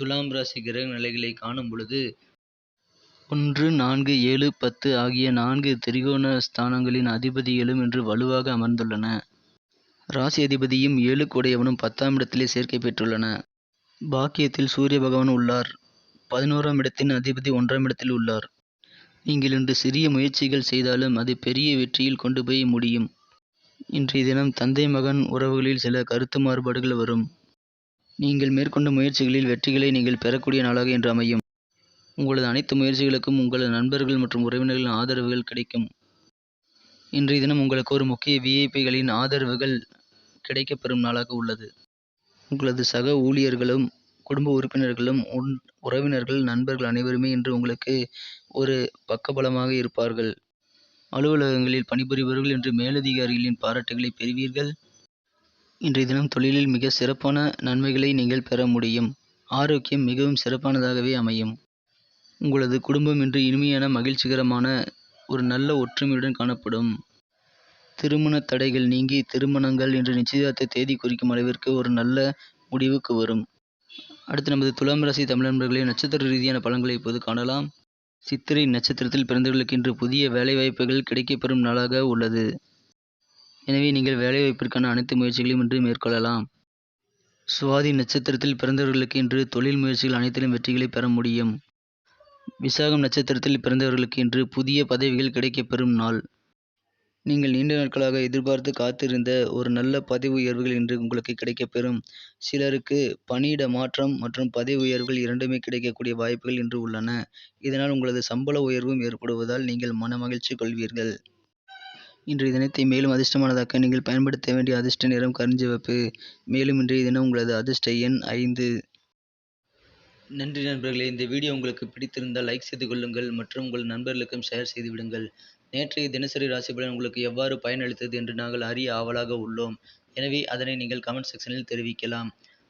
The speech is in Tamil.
துலாம் ராசி கிரக நிலைகளை காணும் பொழுது ஒன்று நான்கு ஏழு பத்து ஆகிய நான்கு திரிகோண ஸ்தானங்களின் அதிபதிகளும் இன்று வலுவாக அமர்ந்துள்ளன. ராசி அதிபதியும் ஏழு கூடையவனும் பத்தாம் இடத்திலே சேர்க்கை பெற்றுள்ளன. பாக்கியத்தில் சூரிய பகவான் உள்ளார். பதினோராம் இடத்தின் அதிபதி ஒன்றாம் இடத்தில் உள்ளார். நீங்கள் இன்று சிறிய முயற்சிகள் செய்தாலும் அது பெரிய வெற்றியில் கொண்டு போய் முடியும். இன்றைய தினம் தந்தை மகன் உறவுகளில் சில கருத்து மாறுபாடுகள் வரும். நீங்கள் மேற்கொண்ட முயற்சிகளில் வெற்றிகளை நீங்கள் பெறக்கூடிய நாளாக இன்று அமையும். உங்களது அனைத்து முயற்சிகளுக்கும் உங்களது நண்பர்கள் மற்றும் உறவினர்களின் ஆதரவுகள் கிடைக்கும். இன்றைய தினம் உங்களுக்கு ஒரு முக்கிய விஐபிகளின் ஆதரவுகள் கிடைக்கப்பெறும் நாளாக உள்ளது. உங்களது சக ஊழியர்களும் குடும்ப உறுப்பினர்களும் உன் உறவினர்கள் நண்பர்கள் அனைவருமே இன்று உங்களுக்கு ஒரு பக்கபலமாக இருப்பார்கள். அலுவலகங்களில் பணிபுரிபவர்கள் இன்று மேலதிகாரிகளின் பாராட்டுகளை பெறுவீர்கள். இன்றைய தினம் தொழிலில் மிக சிறப்பான நன்மைகளை நீங்கள் பெற முடியும். ஆரோக்கியம் மிகவும் சிறப்பானதாகவே அமையும். உங்களது குடும்பம் இன்று இனிமையான மகிழ்ச்சிகரமான ஒரு நல்ல ஒற்றுமையுடன் காணப்படும். திருமண தடைகள் நீங்கி திருமணங்கள் இன்று நிச்சயதார்த்த தேதி குறிக்கும் அளவிற்கு ஒரு நல்ல முடிவுக்கு வரும். அடுத்து நமது துலாம் ராசி தமிழ் நண்பர்களே நட்சத்திர ரீதியான பலன்களை இப்போது காணலாம். சித்திரை நட்சத்திரத்தில் பிறந்தவர்களுக்கு இன்று புதிய வேலைவாய்ப்புகள் கிடைக்கப்பெறும் நாளாக உள்ளது. எனவே நீங்கள் வேலைவாய்ப்பிற்கான அனைத்து முயற்சிகளையும் இன்று மேற்கொள்ளலாம். சுவாதி நட்சத்திரத்தில் பிறந்தவர்களுக்கு இன்று தொழில் முயற்சிகள் அனைத்திலும் வெற்றிகளை பெற முடியும். விசாகம் நட்சத்திரத்தில் பிறந்தவர்களுக்கு இன்று புதிய பதவிகள் கிடைக்கப்பெறும் நாள். நீங்கள் நீண்ட நாட்களாக எதிர்பார்த்து காத்திருந்த ஒரு நல்ல பதவி உயர்வுகள் இன்று உங்களுக்கு கிடைக்கப்பெறும். சிலருக்கு பணியிட மாற்றம் மற்றும் பதவி உயர்வுகள் இரண்டுமே கிடைக்கக்கூடிய வாய்ப்புகள் இன்று உள்ளன. இதனால் உங்களது சம்பள உயர்வும் ஏற்படுவதால் நீங்கள் மன மகிழ்ச்சி கொள்வீர்கள். இன்றைய தினத்தை மேலும் அதிர்ஷ்டமானதாக்க நீங்கள் பயன்படுத்த வேண்டிய அதிர்ஷ்ட நிறம் கருஞ்சிவப்பு மேலும் இன்றைய தினம் உங்களது அதிர்ஷ்ட எண் ஐந்து. நன்றி நண்பர்களே இந்த வீடியோ உங்களுக்கு பிடித்திருந்தால் லைக் செய்து கொள்ளுங்கள் மற்றும் உங்கள் நண்பர்களுக்கும் ஷேர் செய்து விடுங்கள். நேற்றைய தினசரி ராசி பலன் உங்களுக்கு எவ்வாறு பயனளித்தது என்று நாங்கள் அறிய ஆவலாக உள்ளோம். எனவே அதனை நீங்கள் கமெண்ட் செக்ஷனில் தெரிவிக்கலாம்.